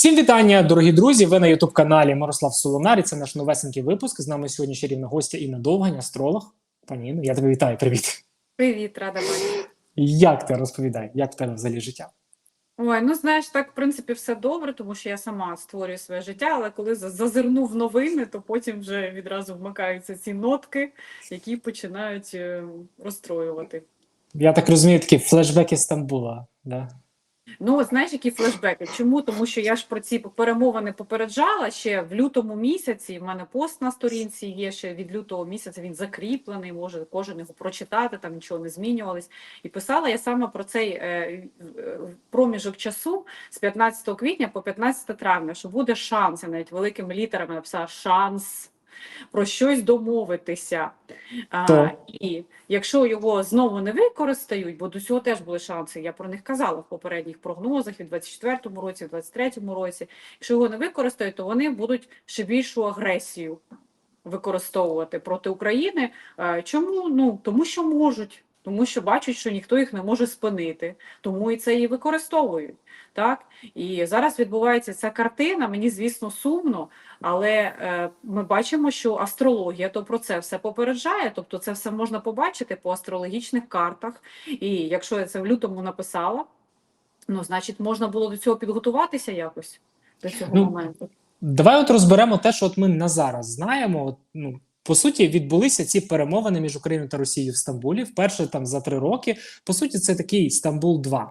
Всім вітання, дорогі друзі. Ви на Ютуб каналі Мирослав Солонар. і Це наш новесенький випуск. З нами сьогодні чарівна гостя Інна Довгань, астролог. Пані Інно, я тебе вітаю. Привіт. Привіт, рада бачити. Як ти розповідай, як в тебе взагалі життя? Ой, ну знаєш, так в принципі все добре, тому що я сама створюю своє життя, але коли за- зазирну в новини, то потім вже відразу вмикаються ці нотки, які починають е, розстроювати. Я так розумію, такі флешбеки Стамбула. Да? Ну, знаєш, які флешбеки? Чому? Тому що я ж про ці перемовини попереджала ще в лютому місяці. В мене пост на сторінці є ще від лютого місяця. Він закріплений, може кожен його прочитати, там нічого не змінювалось. І писала я саме про цей е, проміжок часу з 15 квітня по 15 травня, що буде шанс. Я навіть великими літерами написала шанс. Про щось домовитися. А, і якщо його знову не використають, бо до цього теж були шанси, я про них казала в попередніх прогнозах і в 24-му році, в 23-му році. Якщо його не використають, то вони будуть ще більшу агресію використовувати проти України. Чому? Ну тому що можуть. Тому що бачать, що ніхто їх не може спинити, тому і це і використовують. Так і зараз відбувається ця картина. Мені звісно сумно, але е, ми бачимо, що астрологія то про це все попереджає. Тобто, це все можна побачити по астрологічних картах. І якщо я це в лютому написала, ну значить можна було до цього підготуватися якось до цього Ну, моменту. Давай от розберемо те, що от ми на зараз знаємо. От, ну, по суті, відбулися ці перемовини між Україною та Росією в Стамбулі вперше там за три роки. По суті, це такий Стамбул 2 А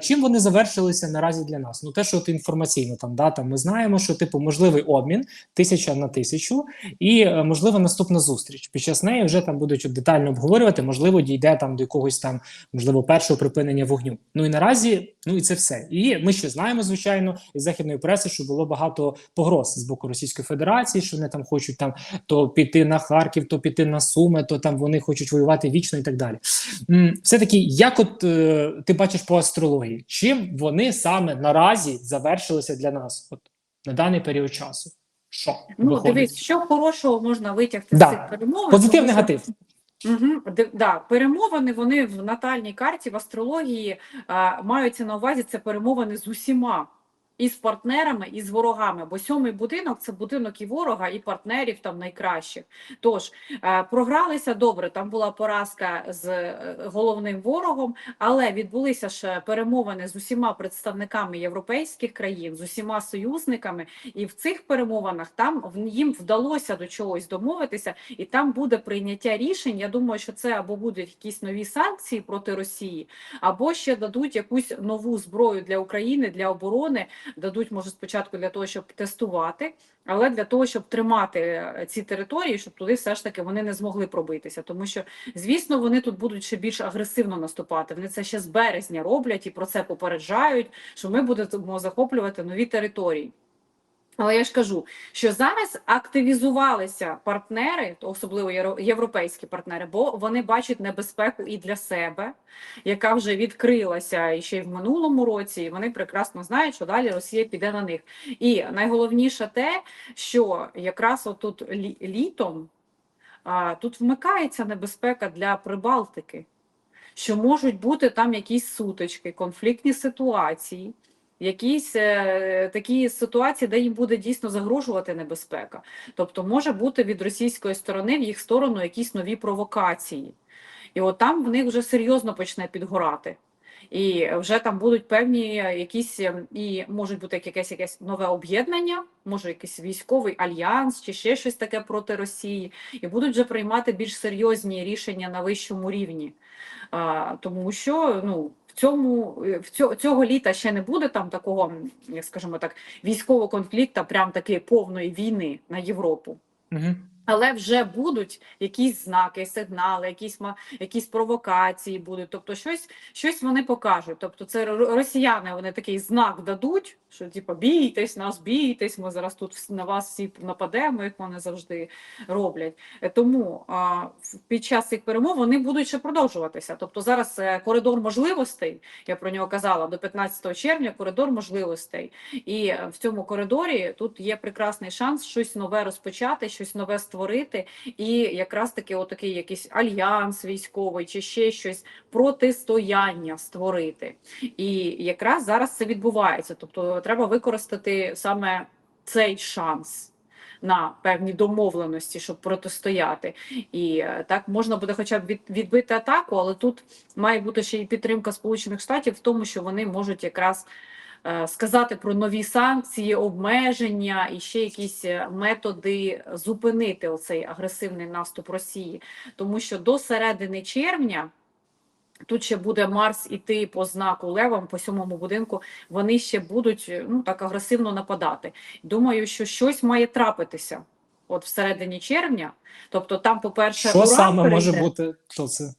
чим вони завершилися наразі для нас? Ну те, що от інформаційно там да, там ми знаємо, що типу можливий обмін тисяча на тисячу, і е, можливо наступна зустріч. Під час неї вже там будуть детально обговорювати. Можливо, дійде там до якогось там можливо першого припинення вогню. Ну і наразі, ну і це все. І ми ще знаємо, звичайно, із західної преси, що було багато погроз з боку Російської Федерації, що вони там хочуть там то піти на Харків, то піти на Суми, то там вони хочуть воювати вічно і так далі. Все таки, як от е, ти бачиш по астрології, чим вони саме наразі завершилися для нас, от на даний період часу? Що Ну виходить? дивись, що хорошого можна витягти Да. з цих перемовин. позитив, тому негатив. Угу, да, перемовини вони в натальній карті в астрології а, маються на увазі це перемовини з усіма. І з партнерами, і з ворогами, бо сьомий будинок це будинок і ворога, і партнерів там найкращих. Тож е, програлися добре. Там була поразка з е, головним ворогом, але відбулися ж перемовини з усіма представниками європейських країн, з усіма союзниками, і в цих перемовинах там їм вдалося до чогось домовитися, і там буде прийняття рішень. Я думаю, що це або будуть якісь нові санкції проти Росії, або ще дадуть якусь нову зброю для України для оборони. Дадуть, може, спочатку для того, щоб тестувати, але для того, щоб тримати е, ці території, щоб туди все ж таки вони не змогли пробитися. Тому що, звісно, вони тут будуть ще більш агресивно наступати. Вони це ще з березня роблять і про це попереджають, що ми будемо захоплювати нові території. Але я ж кажу, що зараз активізувалися партнери, особливо європейські партнери, бо вони бачать небезпеку і для себе, яка вже відкрилася і ще й в минулому році. І вони прекрасно знають, що далі Росія піде на них. І найголовніше те, що якраз отут літом тут вмикається небезпека для Прибалтики, що можуть бути там якісь сутички, конфліктні ситуації. Якісь е, такі ситуації, де їм буде дійсно загрожувати небезпека. Тобто може бути від російської сторони в їх сторону якісь нові провокації. І от там в них вже серйозно почне підгорати. І вже там будуть певні якісь, ем, і можуть бути якесь якесь нове об'єднання, може якийсь військовий альянс чи ще щось таке проти Росії, і будуть вже приймати більш серйозні рішення на вищому рівні. А, тому що ну, цьому е, в цього, літа ще не буде там такого, скажімо так, військового конфлікту, прям таки повної війни на Європу. Угу. Але вже будуть якісь знаки, сигнали, якісь якісь провокації будуть. Тобто, щось, щось вони покажуть. Тобто, це росіяни вони такий знак дадуть, що типу, бійтесь нас, бійтесь, ми зараз тут на вас всі нападемо, як вони завжди роблять. Тому а, під час цих перемов вони будуть ще продовжуватися. Тобто зараз е, коридор можливостей, я про нього казала, до 15 червня коридор можливостей. І е, в цьому коридорі тут є прекрасний шанс щось нове розпочати, щось нове створити. Створити і якраз таки отакий якийсь альянс військовий чи ще щось протистояння створити. І якраз зараз це відбувається. Тобто треба використати саме цей шанс. На певні домовленості, щоб протистояти, і е, так можна буде, хоча б від, відбити атаку, але тут має бути ще й підтримка Сполучених Штатів в тому, що вони можуть якраз сказати про нові санкції, обмеження і ще якісь е, методи зупинити оцей агресивний наступ Росії, тому що до середини червня. Тут ще буде Марс іти по знаку Левом, по сьомому будинку. Вони ще будуть е, ну так агресивно нападати. Думаю, що щось має трапитися от всередині червня. Тобто, там, по-перше, Що Уран саме може бути? Що це?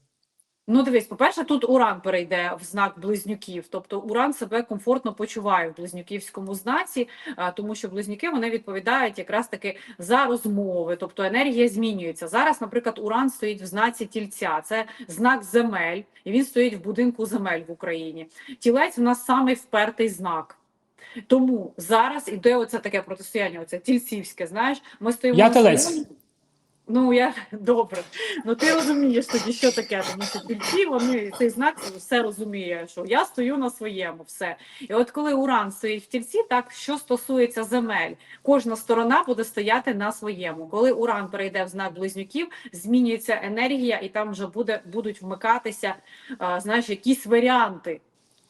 Ну, дивись, по-перше, тут Уран перейде в знак близнюків. Тобто Уран себе комфортно почуває в близнюківському знаці, тому що близнюки вони відповідають якраз таки за розмови, тобто енергія змінюється. Зараз, наприклад, Уран стоїть в знаці тільця, це знак земель, і він стоїть в будинку земель в Україні. Тілець у нас самий впертий знак. Тому зараз іде оце таке протистояння, оце тільцівське. Знаєш, ми стоїмо Я телець. Ну я добре. Ну ти розумієш тоді, що таке, тому що тільці вони цей знак все розуміє, що я стою на своєму, все. І от коли Уран стоїть в тільці, так що стосується земель, кожна сторона буде стояти на своєму. Коли Уран перейде в знак близнюків, змінюється енергія, і там вже буде будуть вмикатися, а, знаєш, якісь варіанти.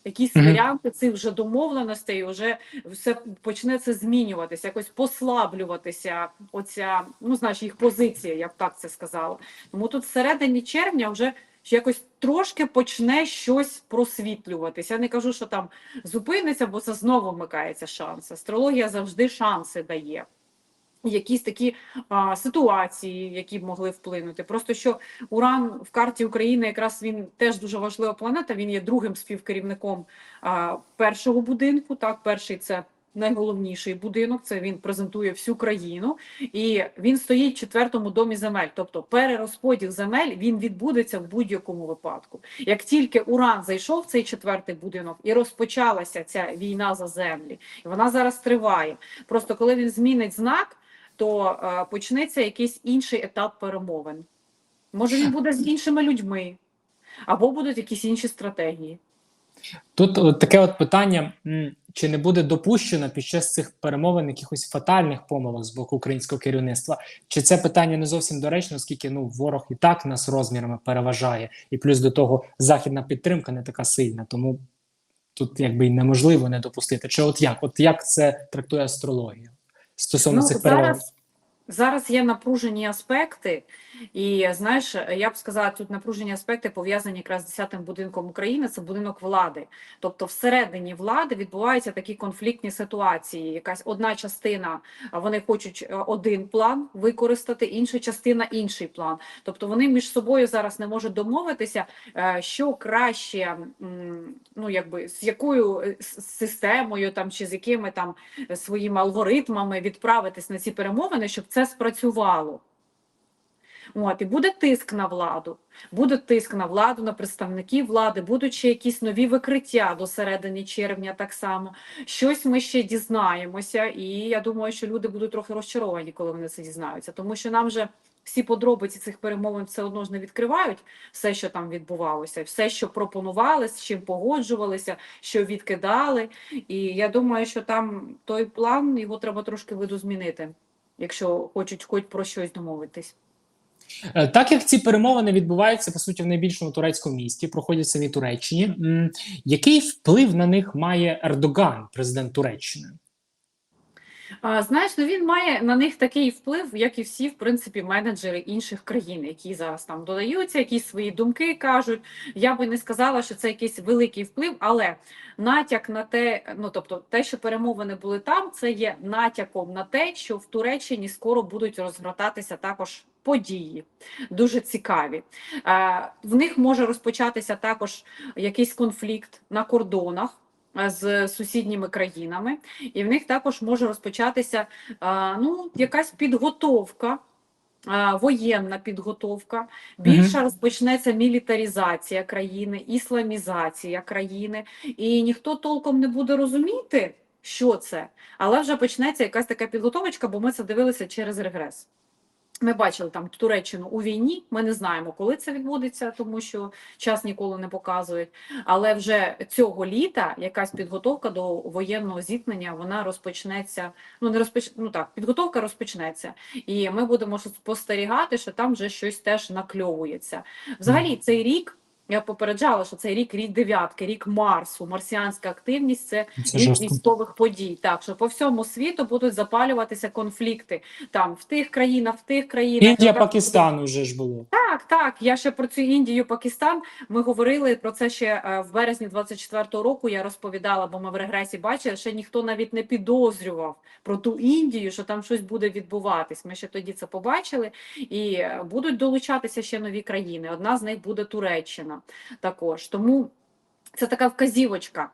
Якісь Мгм. варіанти цих вже домовленостей, вже все почне це змінюватися, якось послаблюватися. Оця, ну знаєш, їх позиція, я б так це сказала. Тому тут всередині червня вже якось трошки почне щось просвітлюватися. Я не кажу, що там зупиниться, бо це знову вмикається шанс. Астрологія завжди шанси дає. Якісь такі а, ситуації, які б могли вплинути. Просто що Уран в карті України якраз він теж дуже важлива планета. Він є другим співкерівником а, першого будинку. Так, перший це найголовніший будинок. Це він презентує всю країну, і він стоїть в четвертому домі земель. Тобто перерозподіл земель він відбудеться в будь-якому випадку. Як тільки Уран зайшов в цей четвертий будинок і розпочалася ця війна за землі, і вона зараз триває. Просто коли він змінить знак то е, почнеться якийсь інший етап перемовин. Може, він буде з іншими людьми, або будуть якісь інші стратегії. Тут от таке от питання: чи не буде допущено під час цих перемовин якихось фатальних помилок з боку українського керівництва? Чи це питання не зовсім доречно, оскільки ну ворог і так нас розмірами переважає, і плюс до того західна підтримка не така сильна, тому тут якби й неможливо не допустити. Чи от як? От як це трактує астрологія стосовно Ну, цих перемовин? зараз, зараз є напружені аспекти, і знаєш, я б сказала, тут напружені аспекти пов'язані якраз з 10-м будинком України, це будинок влади. Тобто, всередині влади відбуваються такі конфліктні ситуації. Якась одна частина вони хочуть е, один план використати, інша частина інший план. Тобто вони між собою зараз не можуть домовитися, е, що краще, ну якби з якою е, системою там чи з якими там своїми алгоритмами відправитись на ці перемовини, щоб це спрацювало. От, і буде тиск на владу, буде тиск на владу, на представників влади, будуть ще якісь нові викриття до середини червня так само. Щось ми ще дізнаємося, і я думаю, що люди будуть трохи розчаровані, коли вони це дізнаються, тому що нам же всі подробиці цих перемовин все одно ж не відкривають все, що там відбувалося, все, що пропонували, з чим погоджувалися, що відкидали. І я думаю, що там той план його треба трошки видозмінити, якщо хочуть хоч про щось домовитись. Е, Так як ці перемовини відбуваються по суті в найбільшому турецькому місті, проходять в самій Туреччині. Який вплив на них має Ердоган, президент Туреччини? Знаєш, ну він має на них такий вплив, як і всі, в принципі, менеджери інших країн, які зараз там додаються, якісь свої думки кажуть. Я би не сказала, що це якийсь великий вплив, але натяк на те, ну тобто, те, що перемовини були там, це є натяком на те, що в Туреччині скоро будуть розгортатися також події, дуже цікаві. Е, В них може розпочатися також якийсь конфлікт на кордонах. е, З сусідніми країнами, і в них також може розпочатися ну, якась підготовка, воєнна підготовка. Більше розпочнеться мілітаризація країни, ісламізація країни, і ніхто толком не буде розуміти, що це, але вже почнеться якась така підготовочка, бо ми це дивилися через регрес. Ми бачили там Туреччину у війні. Ми не знаємо, коли це відбудеться, тому що час ніколи не показують. Але вже цього літа якась підготовка до воєнного зіткнення вона розпочнеться. Ну не розпоч... ну так, підготовка розпочнеться, і ми будемо спостерігати, що там вже щось теж накльовується. Взагалі, цей рік. Я попереджала, що цей рік рік дев'ятки, рік Марсу, марсіанська активність це Це від жорстко. військових подій. Так що по всьому світу будуть запалюватися конфлікти там в тих країнах, в тих країнах. Індія, Якраз Пакистан уже ж було. Так, так. Я ще про цю Індію, Пакистан. Ми говорили про це ще е, в березні 24-го року. Я розповідала, бо ми в регресі бачили, ще ніхто навіть не підозрював про ту Індію, що там щось буде відбуватись. Ми ще тоді це побачили, і е, будуть долучатися ще нові країни. Одна з них буде Туреччина також. Тому це така вказівочка.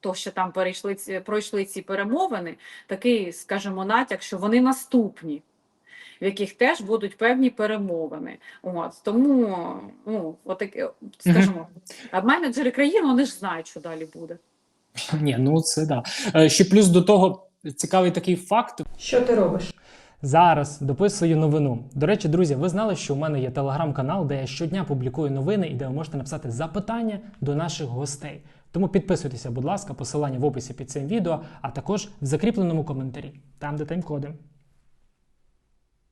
То, що там перейшли ці пройшли ці перемовини, такий, скажімо, натяк, що вони наступні в яких теж будуть певні перемовини. От тому, ну отак, скажімо, а менеджери країн вони ж знають, що далі буде. Ні, ну це да. Е, Ще плюс до того цікавий такий факт. Що ти робиш? Зараз дописую новину. До речі, друзі, ви знали, що у мене є телеграм-канал, де я щодня публікую новини і де ви можете написати запитання до наших гостей. Тому підписуйтеся, будь ласка, посилання в описі під цим відео, а також в закріпленому коментарі, там де тайм-коди.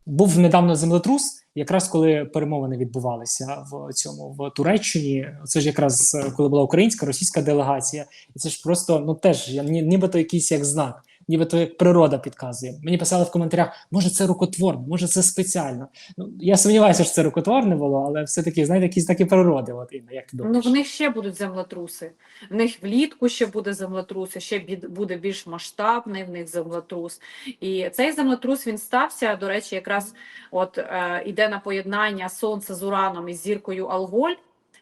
Був недавно землетрус, якраз коли перемовини відбувалися в цьому в Туреччині. Це ж якраз е, коли була українська російська делегація, і це ж просто ну теж нібито якийсь як знак, нібито як природа підказує. Мені писали в коментарях, може це рукотворно, може це спеціально. Ну я сумніваюся, що це рукотворне було, але все таки знаєте, якісь такі природи. От Інна, як ти Ну в них ще будуть землетруси. В них влітку ще буде землетруси, ще буде більш масштабний в них землетрус. І цей землетрус він стався. До речі, якраз от е, іде на поєднання сонця з ураном із зіркою Алголь,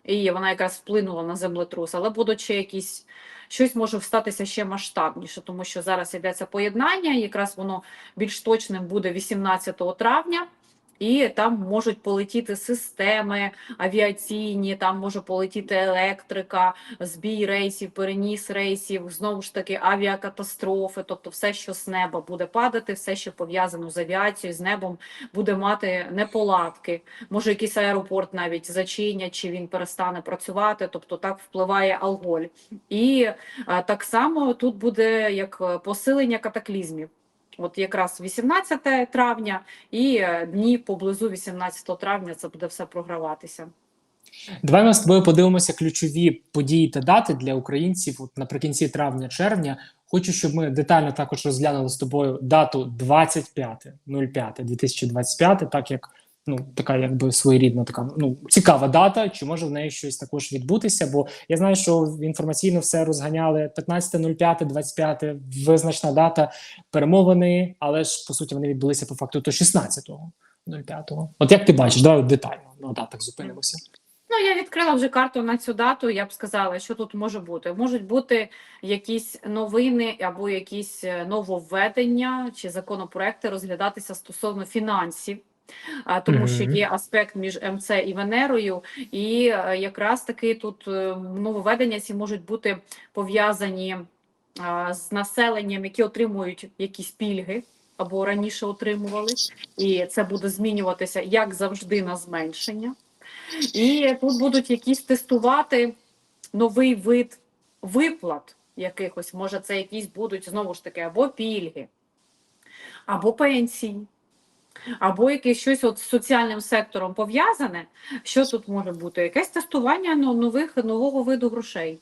і вона якраз вплинула на землетрус, але будуть ще якісь. Щось може статися ще масштабніше, тому що зараз йдеться поєднання, якраз воно більш точним буде 18 травня, і там можуть полетіти системи, авіаційні, там може полетіти електрика, збій рейсів, переніс рейсів, знову ж таки авіакатастрофи, тобто все, що з неба буде падати, все, що пов'язано з авіацією, з небом, буде мати неполадки. Може, якийсь аеропорт навіть зачинять, чи він перестане працювати, тобто так впливає алголь. І так само тут буде як е, посилення катаклізмів. От якраз 18 травня і е, дні поблизу 18 травня це буде все програватися. Давай ми з тобою подивимося ключові події та дати для українців от наприкінці травня-червня. Хочу, щоб ми детально також розглянули з тобою дату 25.05.2025, так як ну така, якби своєрідна, така ну цікава дата. Чи може в неї щось також відбутися? Бо я знаю, що інформаційно все розганяли 15.05, 25, визначна дата перемовини, але ж по суті вони відбулися по факту до 16.05. От як ти бачиш, давай детально на датах зупинимося. Ну, я відкрила вже карту на цю дату. Я б сказала, що тут може бути. Можуть бути якісь новини або якісь е, нововведення чи законопроекти розглядатися стосовно фінансів. Тому що є аспект між МЦ і Венерою, і е, якраз таки тут е, нововведення ці можуть бути пов'язані з населенням, які отримують якісь пільги або раніше отримували, і це буде змінюватися як завжди на зменшення. І тут будуть якісь тестувати новий вид виплат якихось. Може, це якісь будуть знову ж таки або пільги, або пенсії, або якесь щось от з соціальним сектором пов'язане. Що тут може бути? Якесь тестування нових, нового виду грошей.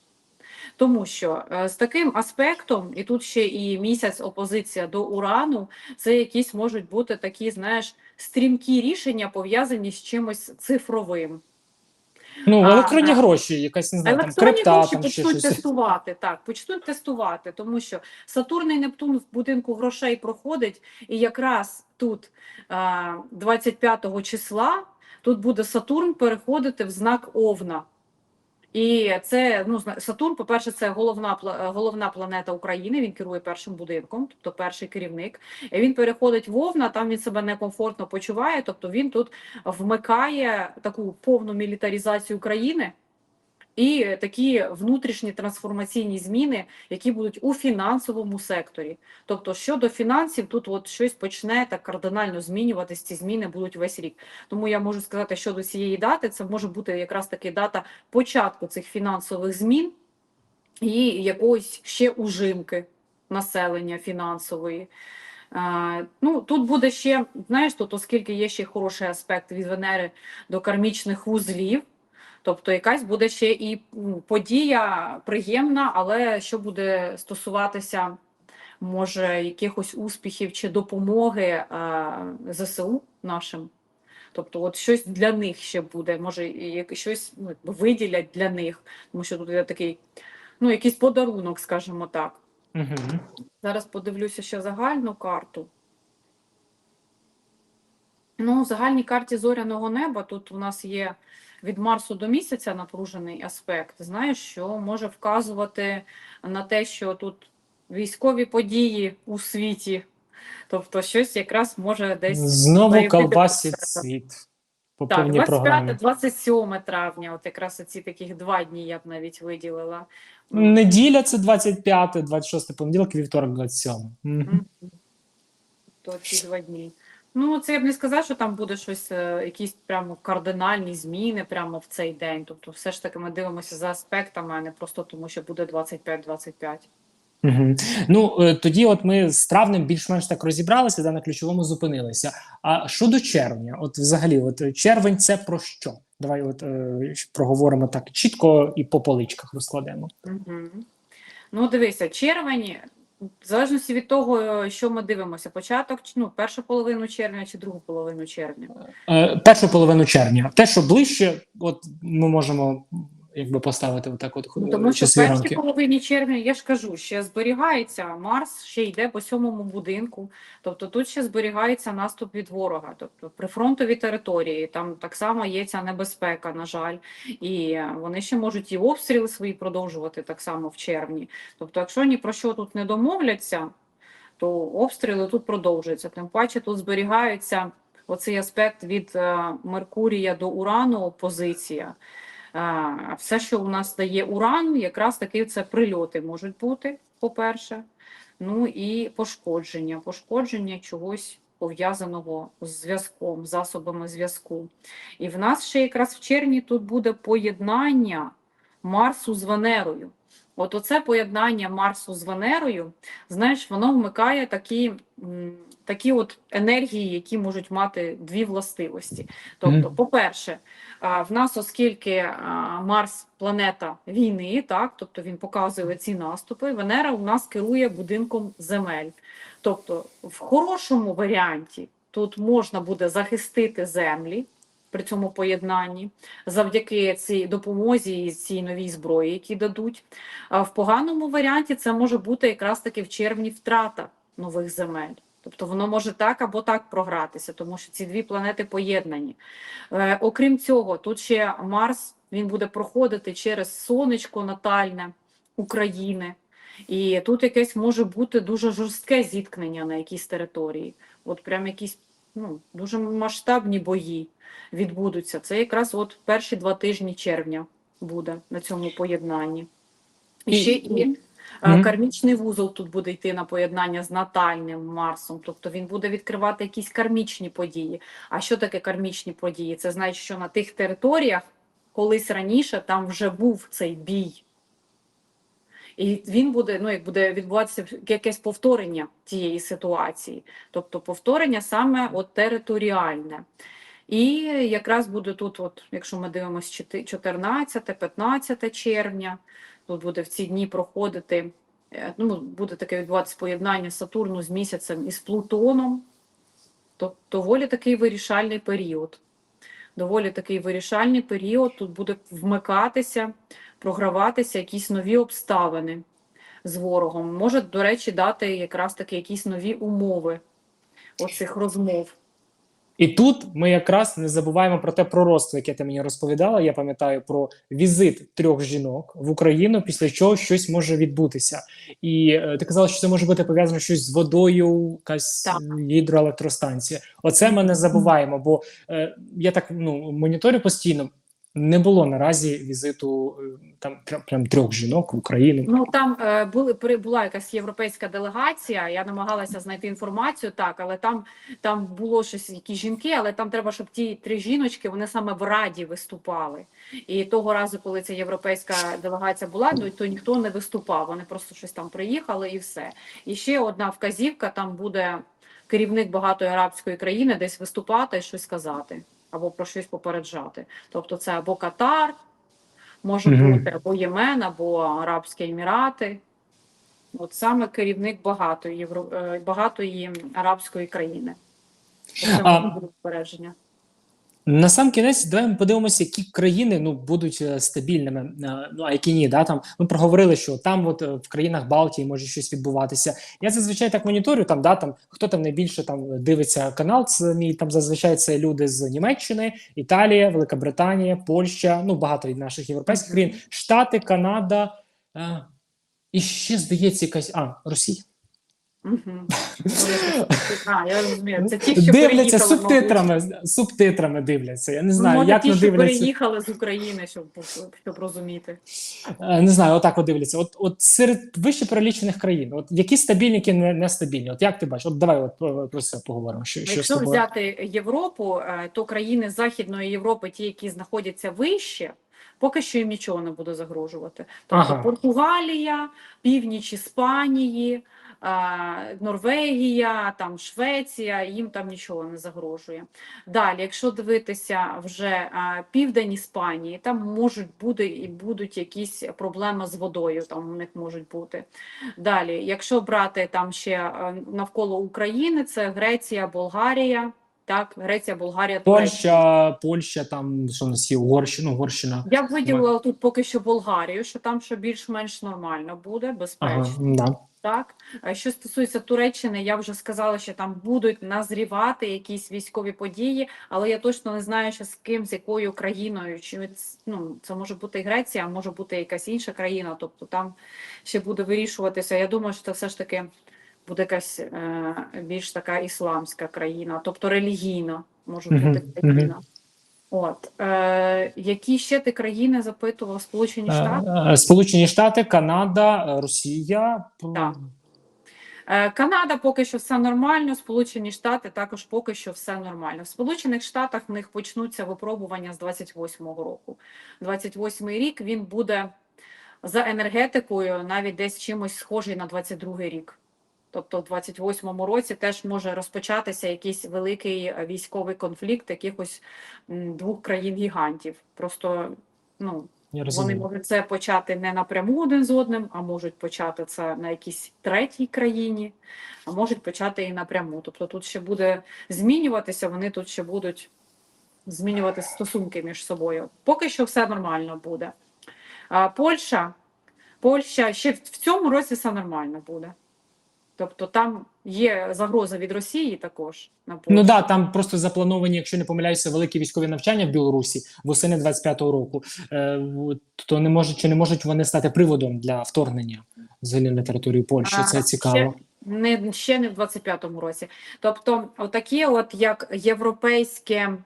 Тому що е, з таким аспектом, і тут ще і місяць опозиція до урану, це якісь можуть бути такі, знаєш, стрімкі рішення пов'язані з чимось цифровим. Ну, електронні а. гроші, якась не знаю, там крипта, гроші там почнуть щось. тестувати. Так, почнуть тестувати, тому що Сатурн і Нептун в будинку грошей проходить, і якраз тут 25 числа тут буде Сатурн переходити в знак Овна. І це ну Сатурн, по-перше, це головна головна планета України. Він керує першим будинком, тобто перший керівник. І він переходить в Овна, там він себе некомфортно почуває. Тобто він тут вмикає таку повну мілітаризацію країни. І такі внутрішні трансформаційні зміни, які будуть у фінансовому секторі. Тобто, щодо фінансів, тут от щось почне так кардинально змінюватись. Ці зміни будуть весь рік. Тому я можу сказати, що до цієї дати це може бути якраз таки дата початку цих фінансових змін і якоїсь ще ужимки населення фінансової. Ну, тут буде ще, знаєш, тут, оскільки є ще хороший аспект від Венери до кармічних вузлів, тобто якась буде ще і подія приємна, але що буде стосуватися, може, якихось успіхів чи допомоги е, ЗСУ нашим. Тобто, от щось для них ще буде, може, як- щось ну, виділять для них, тому що тут є такий, ну, якийсь подарунок, скажімо так. Угу. Зараз подивлюся ще загальну карту. Ну, в загальній карті зоряного неба тут у нас є від Марсу до місяця напружений аспект. Знаєш, що може вказувати на те, що тут військові події у світі, тобто щось якраз може десь Знову колбасить світ по Так, 25-27 травня, от якраз оці таких два дні я б навіть виділила. Неділя це 25, 26 понеділок, вівторок 27. Мгм. Мгм. То ці два дні. Ну, це я б не сказала, що там буде щось, е, якісь прямо кардинальні зміни прямо в цей день. Тобто, все ж таки ми дивимося за аспектами, а не просто тому, що буде 25-25. Угу. Ну е, тоді, от ми з травнем більш-менш так розібралися, да, на ключовому зупинилися. А щодо червня, от взагалі, от червень це про що? Давай, от е, проговоримо так чітко і по поличках розкладемо. Угу. Ну, дивися, червень, в залежності від того, е, що ми дивимося, початок, ну, першу половину червня чи другу половину червня. Е, першу половину червня, те, що ближче, от ми можемо якби поставити отак, от Ну, тому що в першій рамки. половині червня, я ж кажу, ще зберігається Марс, ще йде по сьомому будинку. Тобто тут ще зберігається наступ від ворога. Тобто прифронтові території, там так само є ця небезпека, на жаль, і вони ще можуть і обстріли свої продовжувати так само в червні. Тобто, якщо ні про що тут не домовляться, то обстріли тут продовжуються. Тим паче тут зберігається оцей аспект від е, Меркурія до Урану, опозиція. Все, що у нас дає уран, якраз таки це прильоти можуть бути, по-перше. Ну і пошкодження. Пошкодження чогось пов'язаного з зв'язком, засобами зв'язку. І в нас ще якраз в червні тут буде поєднання Марсу з Венерою. От оце поєднання Марсу з Венерою, знаєш, воно вмикає такі, такі от енергії, які можуть мати дві властивості. Тобто, по-перше, В нас, оскільки Марс планета війни, так, тобто він показує ці наступи, Венера у нас керує будинком земель. Тобто, в хорошому варіанті тут можна буде захистити землі при цьому поєднанні завдяки цій допомозі і цій новій зброї, які дадуть. А в поганому варіанті це може бути якраз таки в червні втрата нових земель. Тобто воно може так або так програтися, тому що ці дві планети поєднані. Е, окрім цього, тут ще Марс він буде проходити через сонечко натальне України. І тут якесь може бути дуже жорстке зіткнення на якійсь території. От прям якісь ну, дуже масштабні бої відбудуться. Це якраз от перші два тижні червня буде на цьому поєднанні. І І- ще і е, Мгм. кармічний вузол тут буде йти на поєднання з натальним Марсом, тобто він буде відкривати якісь кармічні події. А що таке кармічні події? Це значить, що на тих територіях колись раніше там вже був цей бій. І він буде, ну як буде відбуватися якесь повторення тієї ситуації, тобто повторення саме от територіальне. І якраз буде тут, от, якщо ми дивимося 14-15 червня, буде в ці дні проходити, е, ну, буде таке відбуватися поєднання Сатурну з місяцем і з Плутоном. Тобто доволі такий вирішальний період. Доволі такий вирішальний період. Тут буде вмикатися, програватися якісь нові обставини з ворогом. Може, до речі, дати якраз таки якісь нові умови оцих розмов. І тут ми якраз не забуваємо про те пророцтво, яке ти мені розповідала. Я пам'ятаю про візит трьох жінок в Україну, після чого щось може відбутися. І е, ти казала, що це може бути пов'язано щось з водою, якась Так. гідроелектростанція. Оце ми не забуваємо, бо е, я так ну моніторю постійно. Не було наразі візиту е, там прям, трьох жінок в Україну. Ну там е, були була якась європейська делегація. Я намагалася знайти інформацію, так, але там там було щось, якісь жінки, але там треба, щоб ті три жіночки вони саме в раді виступали. І того разу, коли ця європейська делегація була, ну то ніхто не виступав. Вони просто щось там приїхали і все. І ще одна вказівка: там буде керівник багатої арабської країни десь виступати і щось казати або про щось попереджати. Тобто, це або Катар. Може Мгм. бути або Ємен, або Арабські Емірати. От саме керівник багатої е, багатої арабської країни. Це А- попередження. На сам кінець, давай ми подивимося, які країни ну будуть е, стабільними. е, Ну а які ні, да там ми проговорили, що там, от е, в країнах Балтії, може щось відбуватися. Я зазвичай так моніторю. Там да там хто там найбільше там дивиться канал. Це мій там зазвичай це люди з Німеччини, Італія, Велика Британія, Польща. Ну багато від наших європейських країн, Штати, Канада. Е, і ще здається, якась а Росія. А, я розумію. Це ті, що дивляться субтитрами, субтитрами дивляться. Я не знаю, Може, як ті, що переїхали з України, щоб, щоб розуміти. Е, Не знаю, отак от дивляться. От, от серед вище перелічених країн, от які стабільні, які не, нестабільні. От як ти бачиш? От давай от про, про це поговоримо. Що, що Якщо взяти Європу, е, то країни Західної Європи, ті, які знаходяться вище, поки що їм нічого не буде загрожувати. Тобто Ага. Португалія, північ Іспанії, е, Норвегія, там Швеція, їм там нічого не загрожує. Далі, якщо дивитися вже південь Іспанії, там можуть бути і будуть якісь проблеми з водою. Там у них можуть бути. Далі, якщо брати там ще навколо України, це Греція, Болгарія. Так, Греція, Болгарія. Польща, Польща, там що у нас є Угорщина, Угорщина. Я б виділила тут поки що Болгарію, що там що більш-менш нормально буде, безпечно. Ага, да. Так, А що стосується Туреччини, я вже сказала, що там будуть назрівати якісь військові події, але я точно не знаю, що з ким, з якою країною. Чи ну, це може бути Греція, а може бути якась інша країна. Тобто там ще буде вирішуватися. Я думаю, що це все ж таки буде якась е, більш така ісламська країна, тобто релігійна може бути країна. От е, які ще ти країни запитував? Сполучені Штати? Е, е, Сполучені Штати, Канада, е, Росія. Так. Е, Канада поки що все нормально, Сполучені Штати також поки що все нормально. В Сполучених Штатах в них почнуться випробування з 28-го року. 28-й рік він буде за енергетикою навіть десь чимось схожий на 22-й рік. Тобто в 28-му році теж може розпочатися якийсь великий е, військовий конфлікт якихось двох країн-гігантів. Просто ну, Я вони можуть це почати не напряму один з одним, а можуть почати це на якійсь третій країні, а можуть почати і напряму. Тобто тут ще буде змінюватися, вони тут ще будуть змінювати стосунки між собою. Поки що все нормально буде. А Польща, Польща ще в цьому році все нормально буде. Тобто там є загроза від Росії також на Польщу. Ну да, там просто заплановані, якщо не помиляюся, великі військові навчання в Білорусі восени 25-го року. Е, то не можуть чи не можуть вони стати приводом для вторгнення взагалі на територію Польщі. А, Це цікаво. не ще не в 25-му році. Тобто, отакі, от як європейське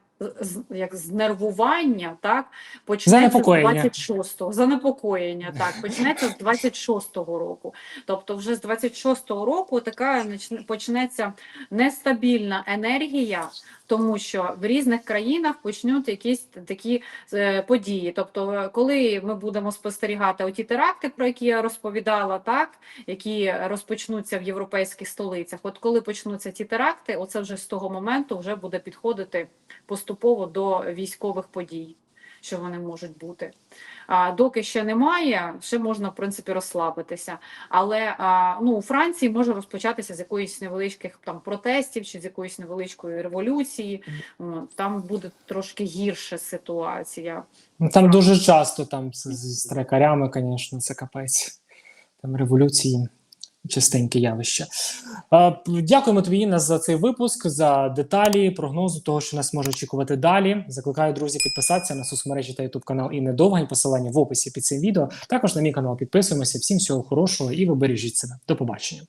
як знервування, так почнеться з 26-го. Занепокоєння, так почнеться з 26-го року. Тобто, вже з 26-го року така почнеться нестабільна енергія, тому що в різних країнах почнуть якісь такі е, події. Тобто, коли ми будемо спостерігати оті теракти, про які я розповідала, так які розпочнуться в європейських столицях. От коли почнуться ці теракти, оце вже з того моменту вже буде підходити поступово до військових подій, що вони можуть бути. Доки ще немає, ще можна в принципі розслабитися. Але ну, у Франції може розпочатися з якоїсь невеличких там протестів чи з якоїсь невеличкої революції. Там буде трошки гірша ситуація. Ну, Там дуже часто там з, страйкарями, звісно, це капець. Там революції частеньке явище. Дякуємо тобі, Інна, за цей випуск, за деталі, прогнозу того, що нас може очікувати далі. Закликаю друзі підписатися на соцмережі та ютуб канал Інни Довгань. Посилання в описі під цим відео. Також на мій канал підписуємося. Всім всього хорошого і ви бережіть себе. До побачення.